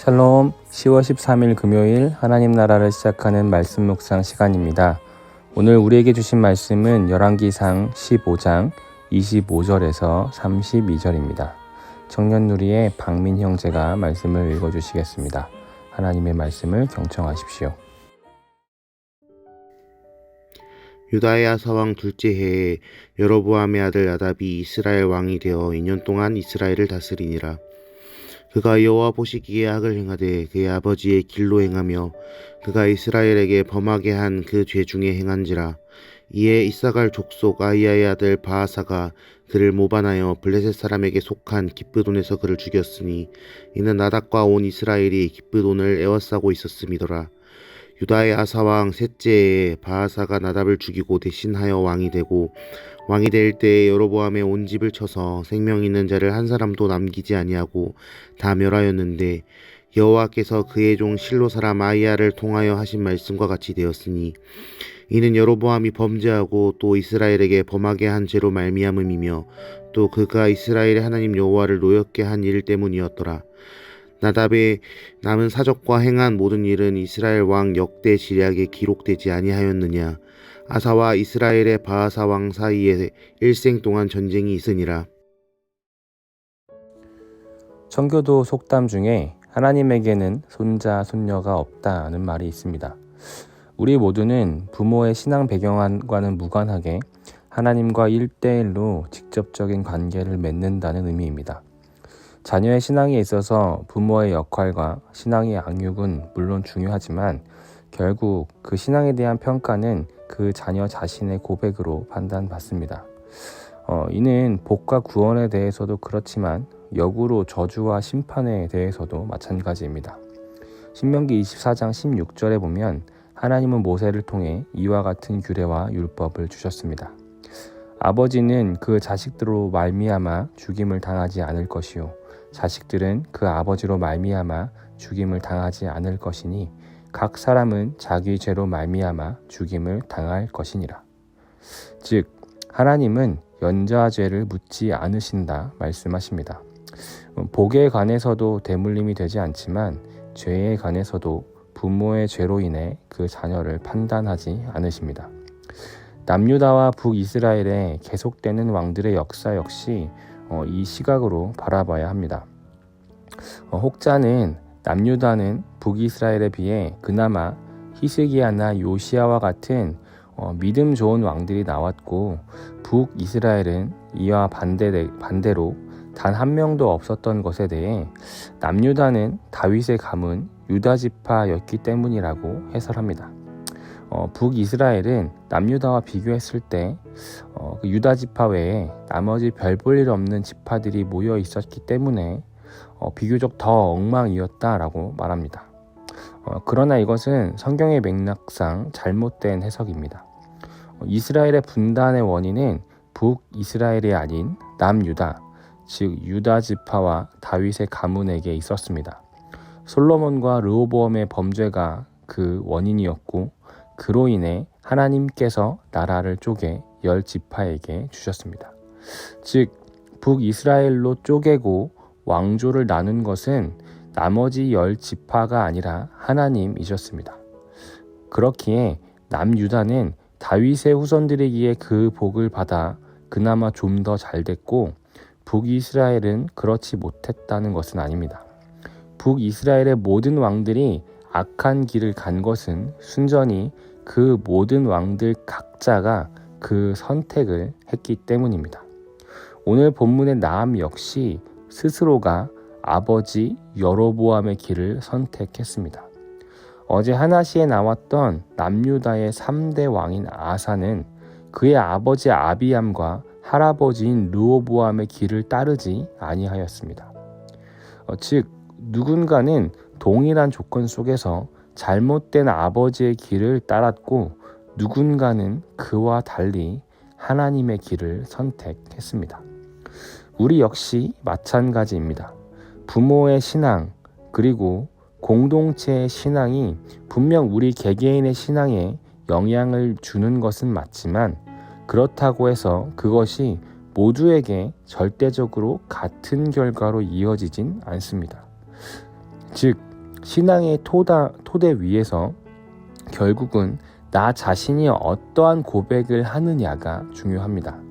샬롬 10월 13일 금요일 하나님 나라를 시작하는 말씀 묵상 시간입니다. 오늘 우리에게 주신 말씀은 열왕기상 15장 25절에서 32절입니다. 청년 누리의 박민 형제가 말씀을 읽어 주시겠습니다. 하나님의 말씀을 경청하십시오. 유다의 아사왕 둘째 해에 여로보암의 아들 나답이 이스라엘 왕이 되어 2년 동안 이스라엘을 다스리니라. 그가 여호와 보시기에 악을 행하되 그의 아버지의 길로 행하며 그가 이스라엘에게 범하게 한 그 죄 중에 행한지라. 이에 이사갈 족속 아이야의 아들 바하사가 그를 모반하여 블레셋 사람에게 속한 기브돈에서 그를 죽였으니 이는 나답과 온 이스라엘이 기브돈을 애워싸고 있었음이더라. 유다의 아사왕 셋째에 바하사가 나답을 죽이고 대신하여 왕이 되고 왕이 될 때에 여로보암의 온 집을 쳐서 생명 있는 자를 한 사람도 남기지 아니하고 다 멸하였는데 여호와께서 그의 종 실로 사람 아이야를 통하여 하신 말씀과 같이 되었으니 이는 여로보암이 범죄하고 또 이스라엘에게 범하게 한 죄로 말미암음이며 또 그가 이스라엘의 하나님 여호와를 노엽게 한 일 때문이었더라. 나답의 남은 사적과 행한 모든 일은 이스라엘 왕 역대 지략에 기록되지 아니하였느냐 아사와 이스라엘의 바하사 왕 사이에 일생 동안 전쟁이 있으니라 청교도 속담 중에 하나님에게는 손자, 손녀가 없다는 말이 있습니다. 우리 모두는 부모의 신앙 배경과는 무관하게 하나님과 일대일로 직접적인 관계를 맺는다는 의미입니다. 자녀의 신앙에 있어서 부모의 역할과 신앙의 양육은 물론 중요하지만 결국 그 신앙에 대한 평가는 그 자녀 자신의 고백으로 판단받습니다. 어, 이는 복과 구원에 대해서도 그렇지만 역으로 저주와 심판에 대해서도 마찬가지입니다. 신명기 24장 16절에 보면 하나님은 모세를 통해 이와 같은 규례와 율법을 주셨습니다. 아버지는 그 자식들로 말미암아 죽임을 당하지 않을 것이요 자식들은 그 아버지로 말미암아 죽임을 당하지 않을 것이니 각 사람은 자기 죄로 말미암아 죽임을 당할 것이니라. 즉 하나님은 연자죄를 묻지 않으신다 말씀하십니다. 복에 관해서도 대물림이 되지 않지만 죄에 관해서도 부모의 죄로 인해 그 자녀를 판단하지 않으십니다. 남유다와 북이스라엘에 계속되는 왕들의 역사 역시 어, 이 시각으로 바라봐야 합니다. 어, 혹자는 남유다는 북이스라엘에 비해 그나마 히스기야나 요시아와 같은 어, 믿음 좋은 왕들이 나왔고 북이스라엘은 이와 반대, 반대로 단 한 명도 없었던 것에 대해 남유다는 다윗의 가문 유다 지파였기 때문이라고 해설합니다. 어, 북이스라엘은 남유다와 비교했을 때 어, 그 유다 지파 외에 나머지 별 볼 일 없는 지파들이 모여 있었기 때문에 어, 비교적 더 엉망이었다라고 말합니다. 어, 그러나 이것은 성경의 맥락상 잘못된 해석입니다. 어, 이스라엘의 분단의 원인은 북 이스라엘이 아닌 남유다, 즉 유다 지파와 다윗의 가문에게 있었습니다. 솔로몬과 르호보암의 범죄가 그 원인이었고 그로 인해 하나님께서 나라를 쪼개 열 지파에게 주셨습니다. 즉 북이스라엘로 쪼개고 왕조를 나눈 것은 나머지 열 지파가 아니라 하나님이셨습니다. 그렇기에 남유다는 다윗의 후손들이기에 그 복을 받아 그나마 좀 더 잘 됐고 북이스라엘은 그렇지 못했다는 것은 아닙니다. 북이스라엘의 모든 왕들이 악한 길을 간 것은 순전히 그 모든 왕들 각자가 그 선택을 했기 때문입니다. 오늘 본문의 나암 역시 스스로가 아버지 여로보암의 길을 선택했습니다. 어제 하나시에 나왔던 남유다의 3대 왕인 아사는 그의 아버지 아비암과 할아버지인 르호보암의 길을 따르지 아니하였습니다. 어, 즉 누군가는 동일한 조건 속에서 잘못된 아버지의 길을 따랐고 누군가는 그와 달리 하나님의 길을 선택했습니다. 우리 역시 마찬가지입니다. 부모의 신앙 그리고 공동체의 신앙이 분명 우리 개개인의 신앙에 영향을 주는 것은 맞지만 그렇다고 해서 그것이 모두에게 절대적으로 같은 결과로 이어지진 않습니다. 즉, 신앙의 토다, 토대 위에서 결국은 나 자신이 어떠한 고백을 하느냐가 중요합니다.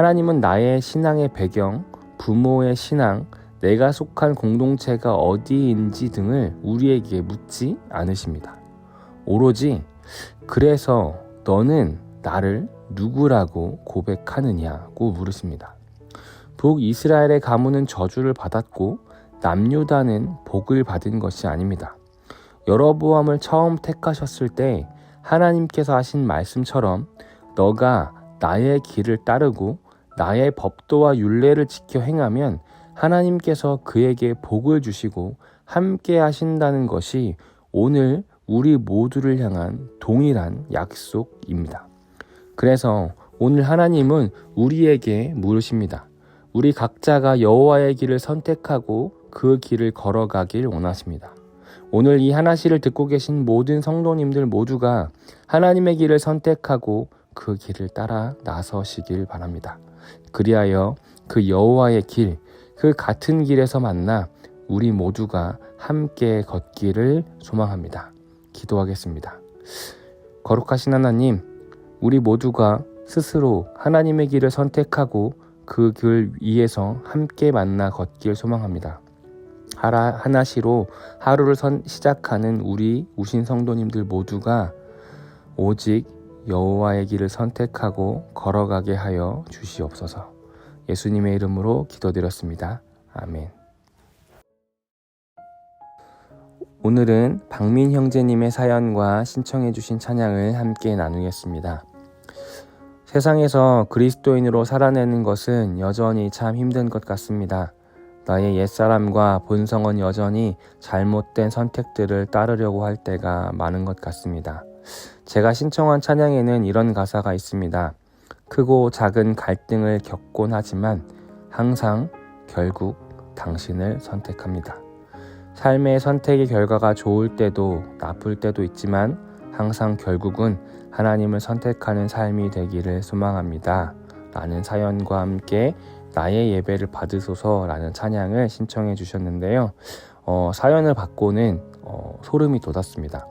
하나님은 나의 신앙의 배경, 부모의 신앙, 내가 속한 공동체가 어디인지 등을 우리에게 묻지 않으십니다. 오로지 그래서 너는 나를 누구라고 고백하느냐고 물으십니다. 북이스라엘의 가문은 저주를 받았고 남유다는 복을 받은 것이 아닙니다. 여러보암을 처음 택하셨을 때 하나님께서 하신 말씀처럼 너가 나의 길을 따르고 나의 법도와 율례를 지켜 행하면 하나님께서 그에게 복을 주시고 함께 하신다는 것이 오늘 우리 모두를 향한 동일한 약속입니다. 그래서 오늘 하나님은 우리에게 물으십니다. 우리 각자가 여호와의 길을 선택하고 그 길을 걸어가길 원하십니다. 오늘 이 하나시를 듣고 계신 모든 성도님들 모두가 하나님의 길을 선택하고 그 길을 따라 나서시길 바랍니다. 그리하여 그 여호와의 길, 그 같은 길에서 만나 우리 모두가 함께 걷기를 소망합니다. 기도하겠습니다. 거룩하신 하나님, 우리 모두가 스스로 하나님의 길을 선택하고 그 길 위에서 함께 만나 걷길 소망합니다. 하라, 하나시로 하루를 선, 시작하는 우리 우신 성도님들 모두가 오직 여호와의 길을 선택하고 걸어가게 하여 주시옵소서. 예수님의 이름으로 기도드렸습니다. 아멘. 오늘은 박민 형제님의 사연과 신청해주신 찬양을 함께 나누겠습니다. 세상에서 그리스도인으로 살아내는 것은 여전히 참 힘든 것 같습니다. 나의 옛사람과 본성은 여전히 잘못된 선택들을 따르려고 할 때가 많은 것 같습니다. 제가 신청한 찬양에는 이런 가사가 있습니다. 크고 작은 갈등을 겪곤 하지만 항상 결국 당신을 선택합니다. 삶의 선택의 결과가 좋을 때도 나쁠 때도 있지만 항상 결국은 하나님을 선택하는 삶이 되기를 소망합니다. 라는 사연과 함께 나의 예배를 받으소서 라는 찬양을 신청해 주셨는데요. 어, 사연을 받고는 어, 소름이 돋았습니다.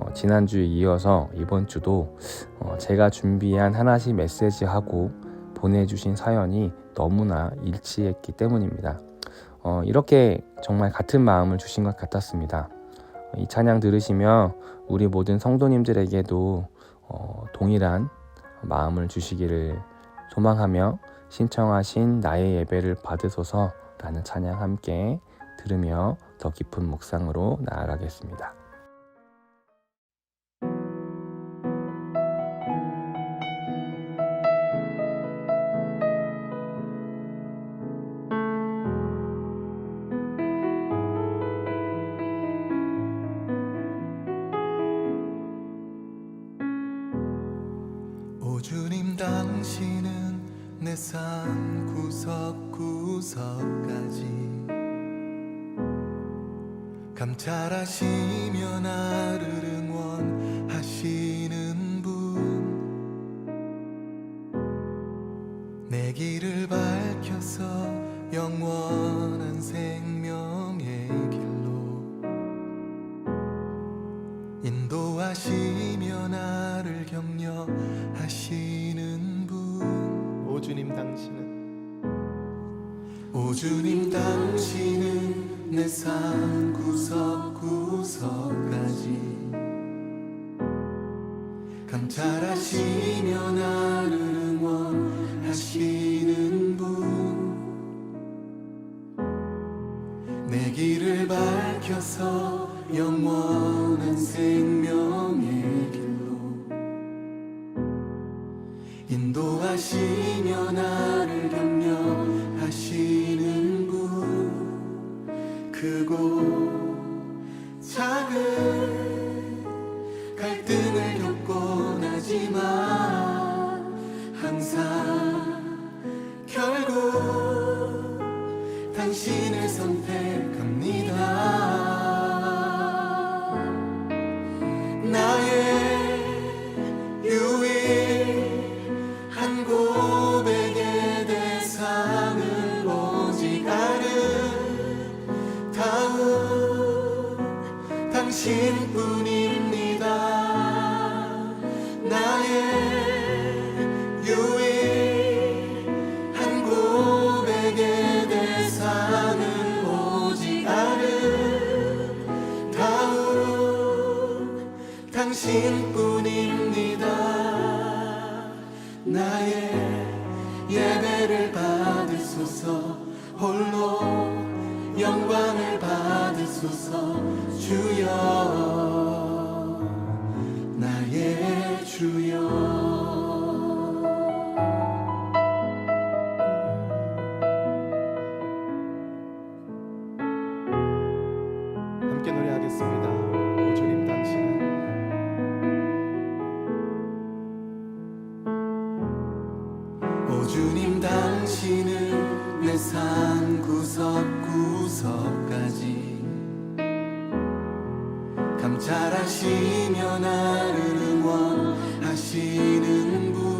어, 지난주에 이어서 이번 주도 어, 제가 준비한 하나씩 메시지하고 보내주신 사연이 너무나 일치했기 때문입니다. 어, 이렇게 정말 같은 마음을 주신 것 같았습니다. 이 찬양 들으시며 우리 모든 성도님들에게도 어, 동일한 마음을 주시기를 소망하며 신청하신 나의 예배를 받으소서 라는 찬양 함께 들으며 더 깊은 묵상으로 나아가겠습니다. 내삶 구석구석까지 감찰하시며 나를 응원하시는 분. 내 길을 밝혀서 영원한 생명의 길로 인도하시며 나를 격려하시는 주님 당신은 오 주님 당신은 내 삶 구석구석까지 감찰하시며 나를 응원하시는 분. 내 길을 밝혀서 영원한 생명의 당신뿐입니다. 나의 예배를 받으소서. 홀로 영광을 받으소서. 주여. 세상 구석구석까지 감찰하시며 나를 응원하시는 분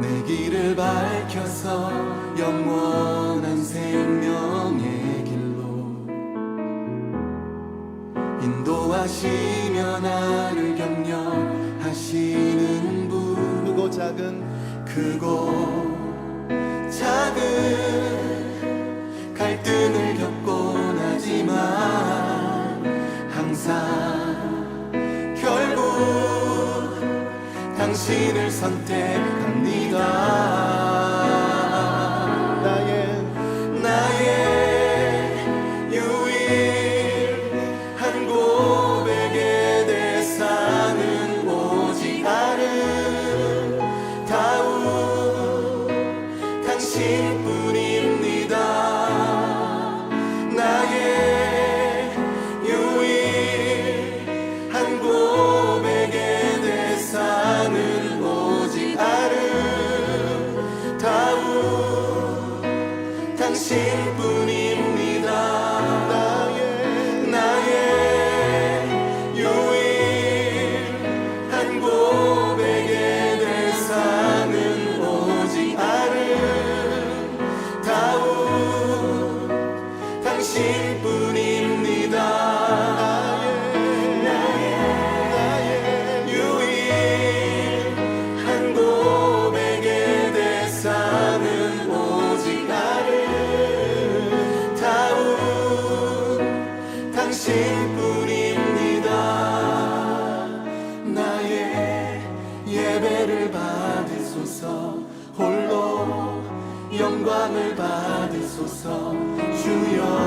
내 길을 밝혀서 영원한 생명의 길로 인도하시며 나를 크고 작은 갈등을 겪곤 하지만 항상 결국 당신을 선택 주여.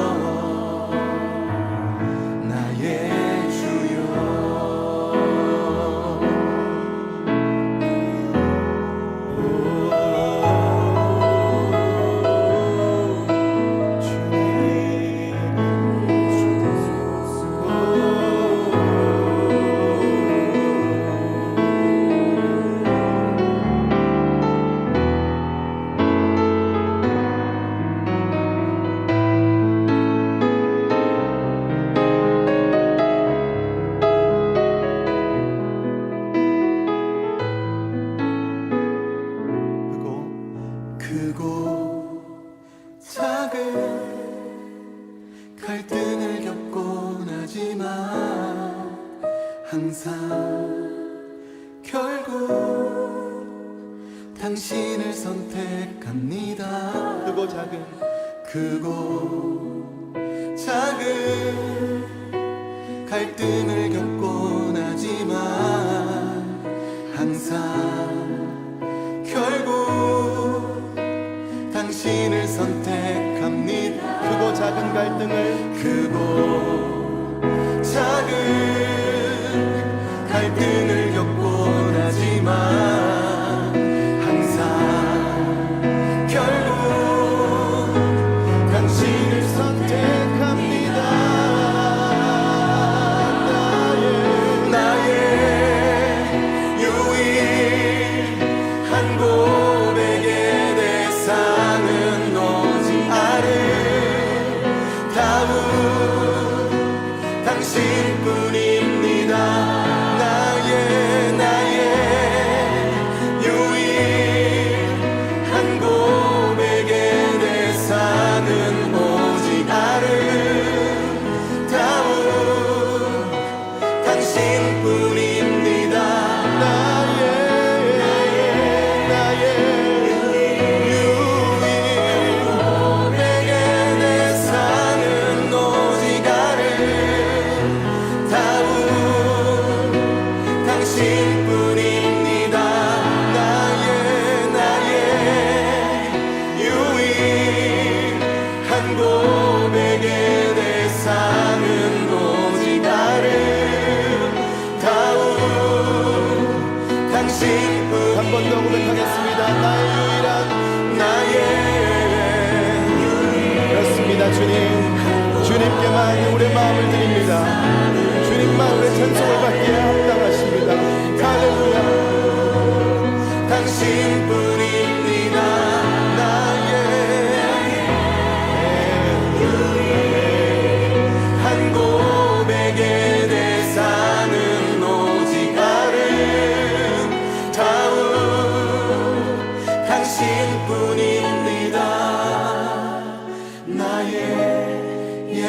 갈등을 겪곤 하지만 항상 결국 당신을 선택합니다. 크고 작은 갈등을 크고 작은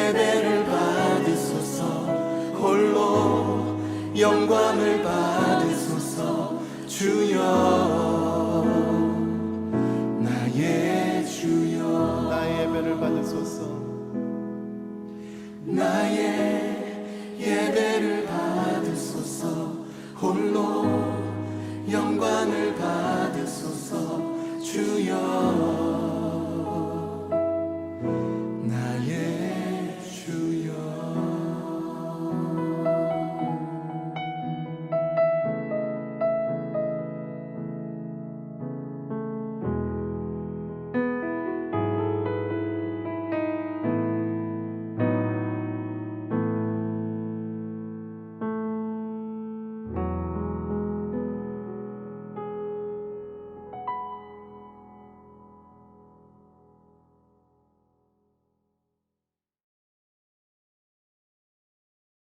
세배를 받으소서. 홀로 영광을 받으소서. 주여.